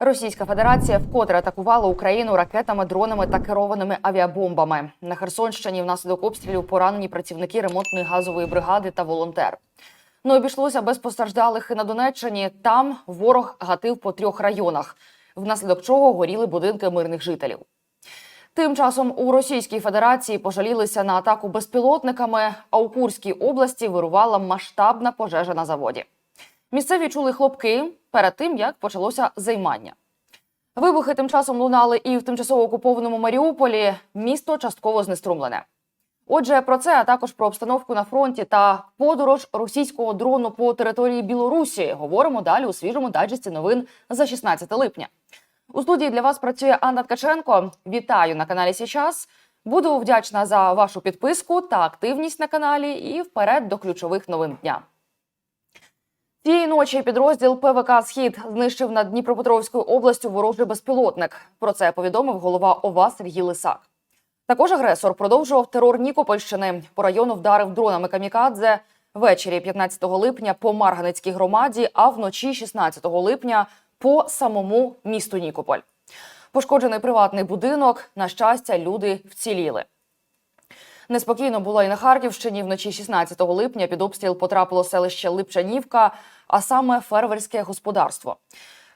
Російська Федерація вкотре атакувала Україну ракетами, дронами та керованими авіабомбами. На Херсонщині внаслідок обстрілів поранені працівники ремонтної газової бригади та волонтер. Не обійшлося без постраждалих і на Донеччині. Там ворог гатив по трьох районах, внаслідок чого горіли будинки мирних жителів. Тим часом у Російській Федерації пожалілися на атаку безпілотниками, а у Курській області вирувала масштабна пожежа на заводі. Місцеві чули хлопки перед тим, як почалося займання. Вибухи тим часом лунали і в тимчасово окупованому Маріуполі. Місто частково знеструмлене. Отже, про це а також про обстановку на фронті та подорож російського дрону по території Білорусі говоримо далі у свіжому дайджесті новин за 16 липня. У студії для вас працює Анна Ткаченко. Вітаю на каналі Січас. Буду вдячна за вашу підписку та активність на каналі. І вперед до ключових новин дня. Цієї ночі підрозділ ПВК Схід знищив над Дніпропетровською областю ворожий безпілотник. Про це повідомив голова ОВА Сергій Лисак. Також агресор продовжував терор Нікопольщини. По району вдарив дронами камікадзе ввечері 15 липня по Марганицькій громаді, а вночі 16 липня по самому місту Нікополь. Пошкоджений приватний будинок. На щастя, люди вціліли. Неспокійно було і на Харківщині. Вночі 16 липня під обстріл потрапило селище Липчанівка, а саме ферверське господарство.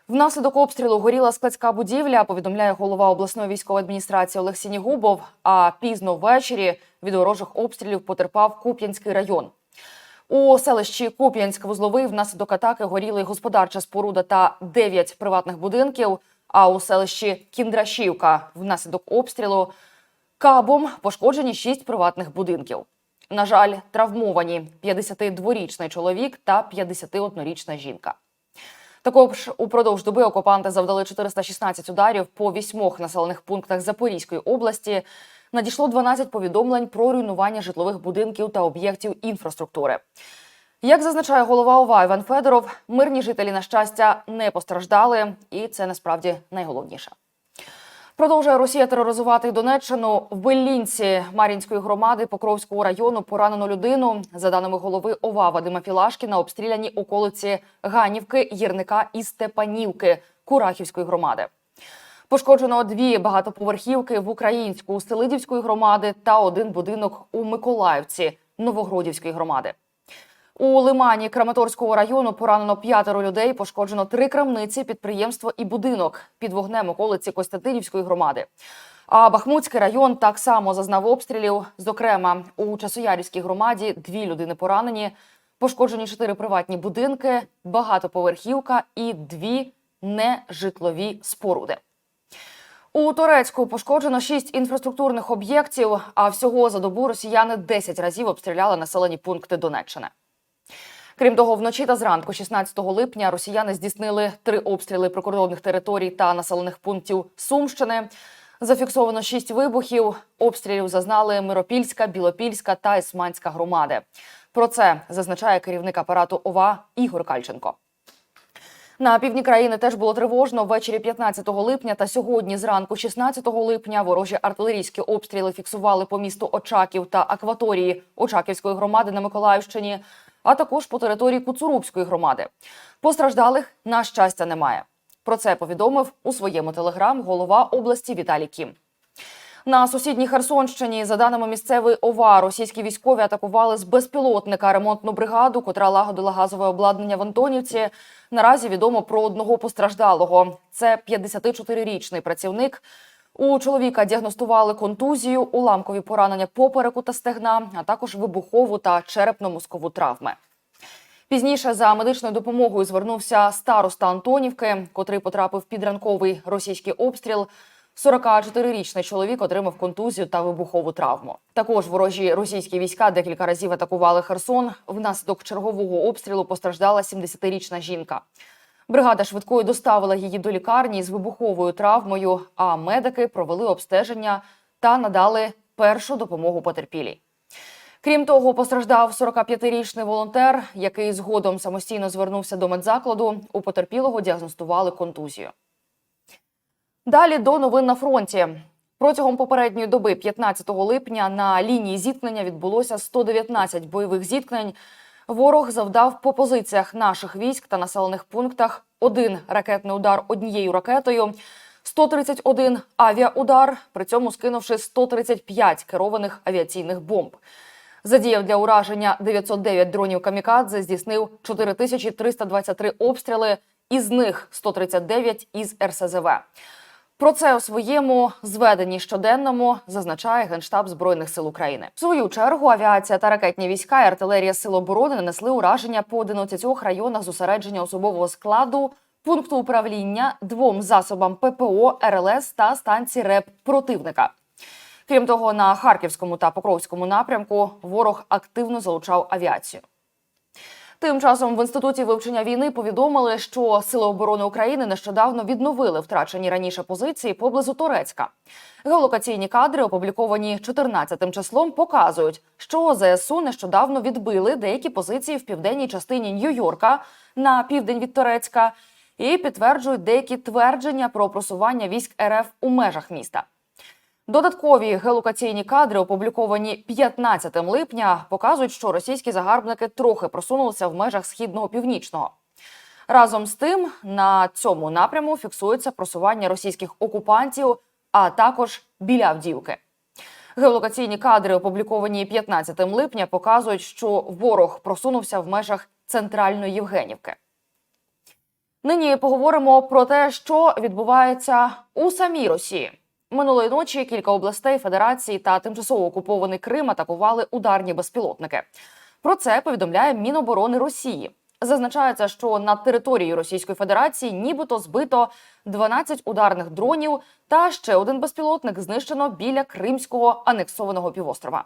Внаслідок обстрілу горіла складська будівля, повідомляє голова обласної військової адміністрації Олег Сінігубов. А пізно ввечері від ворожих обстрілів потерпав Куп'янський район. У селищі Куп'янськ-Вузловий внаслідок атаки горіли господарча споруда та 9 приватних будинків. А у селищі Кіндрашівка внаслідок обстрілу кабом пошкоджені 6 приватних будинків. На жаль, травмовані 52-річний чоловік та 51-річна жінка. Також упродовж доби окупанти завдали 416 ударів по вісьмох населених пунктах Запорізької області. Надійшло 12 повідомлень про руйнування житлових будинків та об'єктів інфраструктури. Як зазначає голова ОВА Іван Федоров, мирні жителі, на щастя, не постраждали, і це насправді найголовніше. Продовжує Росія тероризувати Донеччину в Белінці Мар'їнської громади Покровського району поранено людину. За даними голови ОВА Вадима Філашкіна, обстріляні околиці Ганівки, Єрника і Степанівки Курахівської громади. Пошкоджено дві багатоповерхівки в Українську Селидівської громади та один будинок у Миколаївці Новогродівської громади. У Лимані Краматорського району поранено п'ятеро людей, пошкоджено три крамниці, підприємство і будинок під вогнем околиці Костянтинівської громади. А Бахмутський район так само зазнав обстрілів. Зокрема, у Часоярівській громаді дві людини поранені, пошкоджені чотири приватні будинки, багатоповерхівка і дві нежитлові споруди. У Турецьку пошкоджено шість інфраструктурних об'єктів. А всього за добу росіяни 10 разів обстріляли населені пункти Донеччини. Крім того, вночі та зранку, 16 липня, росіяни здійснили три обстріли прикордонних територій та населених пунктів Сумщини. Зафіксовано шість вибухів. Обстрілів зазнали Миропільська, Білопільська та Ісманська громади. Про це зазначає керівник апарату ОВА Ігор Кальченко. На півдні країни теж було тривожно. Ввечері 15 липня та сьогодні зранку, 16 липня, ворожі артилерійські обстріли фіксували по місту Очаків та акваторії Очаківської громади на Миколаївщині, а також по території Куцурубської громади. Постраждалих на щастя немає. Про це повідомив у своєму телеграм голова області Віталій Кім. На сусідній Херсонщині, за даними місцевої ОВА, російські військові атакували з безпілотника ремонтну бригаду, котра лагодила газове обладнання в Антонівці. Наразі відомо про одного постраждалого. Це 54-річний працівник. У чоловіка діагностували контузію, уламкові поранення попереку та стегна, а також вибухову та черепно-мозкову травми. Пізніше за медичною допомогою звернувся староста Антонівки, котрий потрапив під ранковий російський обстріл. 44-річний чоловік отримав контузію та вибухову травму. Також ворожі російські війська декілька разів атакували Херсон. Внаслідок чергового обстрілу постраждала 70-річна жінка. Бригада швидкої доставила її до лікарні з вибуховою травмою, а медики провели обстеження та надали першу допомогу потерпілій. Крім того, постраждав 45-річний волонтер, який згодом самостійно звернувся до медзакладу. У потерпілого діагностували контузію. Далі до новин на фронті. Протягом попередньої доби, 15 липня, на лінії зіткнення відбулося 119 бойових зіткнень. Ворог завдав по позиціях наших військ та населених пунктах один ракетний удар однією ракетою, 131 авіаудар, при цьому скинувши 135 керованих авіаційних бомб. Задіяв для ураження 909 дронів камікадзе, здійснив 4323 обстріли, із них 139 із РСЗВ. Про це у своєму зведенні щоденному зазначає Генштаб Збройних сил України. В свою чергу авіація та ракетні війська і артилерія сил оборони нанесли ураження по 11 районах зосередження особового складу, пункту управління, двом засобам ППО, РЛС та станції РЕП противника. Крім того, на харківському та покровському напрямку ворог активно залучав авіацію. Тим часом в інституті вивчення війни повідомили, що Сили оборони України нещодавно відновили втрачені раніше позиції поблизу Турецька. Геолокаційні кадри, опубліковані 14 числом, показують, що ЗСУ нещодавно відбили деякі позиції в південній частині Нью-Йорка на південь від Турецька і підтверджують деякі твердження про просування військ РФ у межах міста. Додаткові геолокаційні кадри, опубліковані 15 липня, показують, що російські загарбники трохи просунулися в межах східного північного. Разом з тим, на цьому напряму фіксується просування російських окупантів, а також біля Авдіївки. Геолокаційні кадри, опубліковані 15 липня, показують, що ворог просунувся в межах центральної Євгенівки. Нині поговоримо про те, що відбувається у самій Росії. Минулої ночі кілька областей Федерації та тимчасово окупований Крим атакували ударні безпілотники. Про це повідомляє Міноборони Росії. Зазначається, що на території Російської Федерації нібито збито 12 ударних дронів та ще один безпілотник знищено біля Кримського анексованого півострова.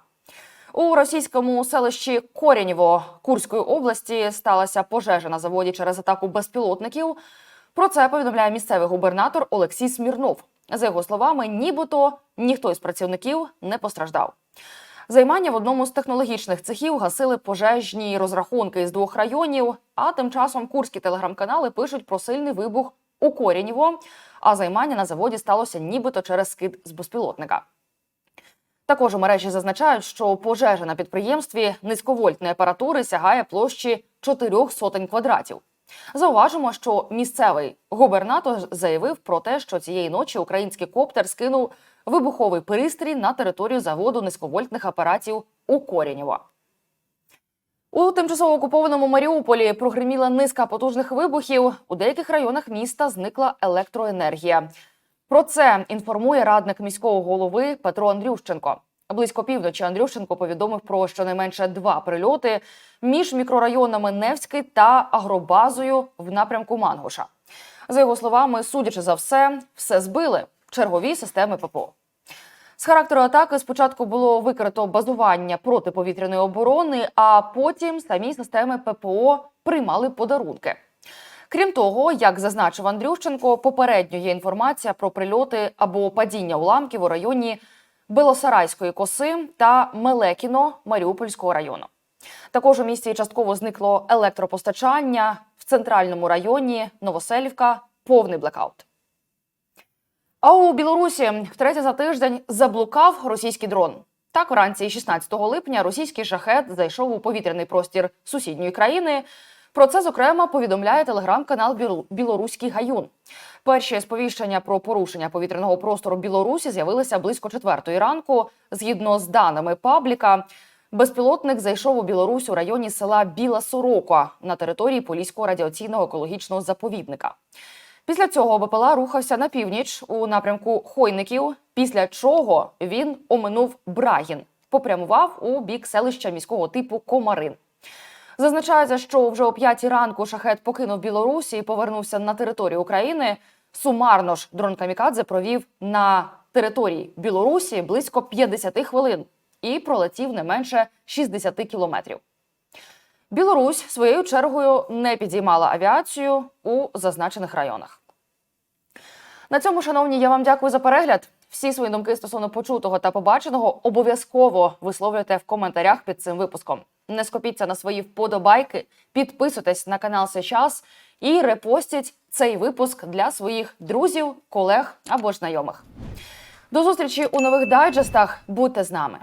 У російському селищі Корінєво Курської області сталася пожежа на заводі через атаку безпілотників. Про це повідомляє місцевий губернатор Олексій Смірнов. За його словами, нібито ніхто із працівників не постраждав. Займання в одному з технологічних цехів гасили пожежні розрахунки із двох районів. А тим часом курські телеграм-канали пишуть про сильний вибух у Корінєво, а займання на заводі сталося нібито через скид з безпілотника. Також у мережі зазначають, що пожежа на підприємстві низьковольтної апаратури сягає площі чотирьох сотень квадратів. Зауважимо, що місцевий губернатор заявив про те, що цієї ночі український коптер скинув вибуховий пристрій на територію заводу низьковольтних апаратів у Корінєво. У тимчасово окупованому Маріуполі прогреміла низка потужних вибухів. У деяких районах міста зникла електроенергія. Про це інформує радник міського голови Петро Андрющенко. Близько півночі Андрющенко повідомив про щонайменше два прильоти між мікрорайонами Невський та агробазою в напрямку Мангуша. За його словами, судячи за все, все збили чергові системи ППО. З характеру атаки спочатку було викрито базування протиповітряної оборони, а потім самі системи ППО приймали подарунки. Крім того, як зазначив Андрющенко, попередньо є інформація про прильоти або падіння уламків у районі Белосарайської коси та Мелекіно Маріупольського району. Також у місті частково зникло електропостачання в центральному районі Новоселівка повний блекаут. А у Білорусі втретє за тиждень заблукав російський дрон. Так, вранці 16 липня російський шахет зайшов у повітряний простір сусідньої країни. Про це зокрема повідомляє телеграм-канал Білоруський Гаюн. Перші сповіщення про порушення повітряного простору Білорусі з'явилися близько четвертої ранку. Згідно з даними пабліка, безпілотник зайшов у Білорусь у районі села Біла Сорока на території Поліського радіаційного екологічного заповідника. Після цього БПЛА рухався на північ у напрямку Хойників, після чого він оминув Брагін, попрямував у бік селища міського типу Комарин. Зазначається, що вже о п'ятій ранку шахет покинув Білорусі і повернувся на територію України. Сумарно ж дрон Камікадзе провів на території Білорусі близько 50 хвилин і пролетів не менше 60 кілометрів. Білорусь своєю чергою не підіймала авіацію у зазначених районах. На цьому, шановні, я вам дякую за перегляд. Всі свої думки стосовно почутого та побаченого обов'язково висловлюйте в коментарях під цим випуском. Не скопіться на свої вподобайки, підписуйтесь на канал Сейчас і репостіть цей випуск для своїх друзів, колег або знайомих. До зустрічі у нових дайджестах. Будьте з нами.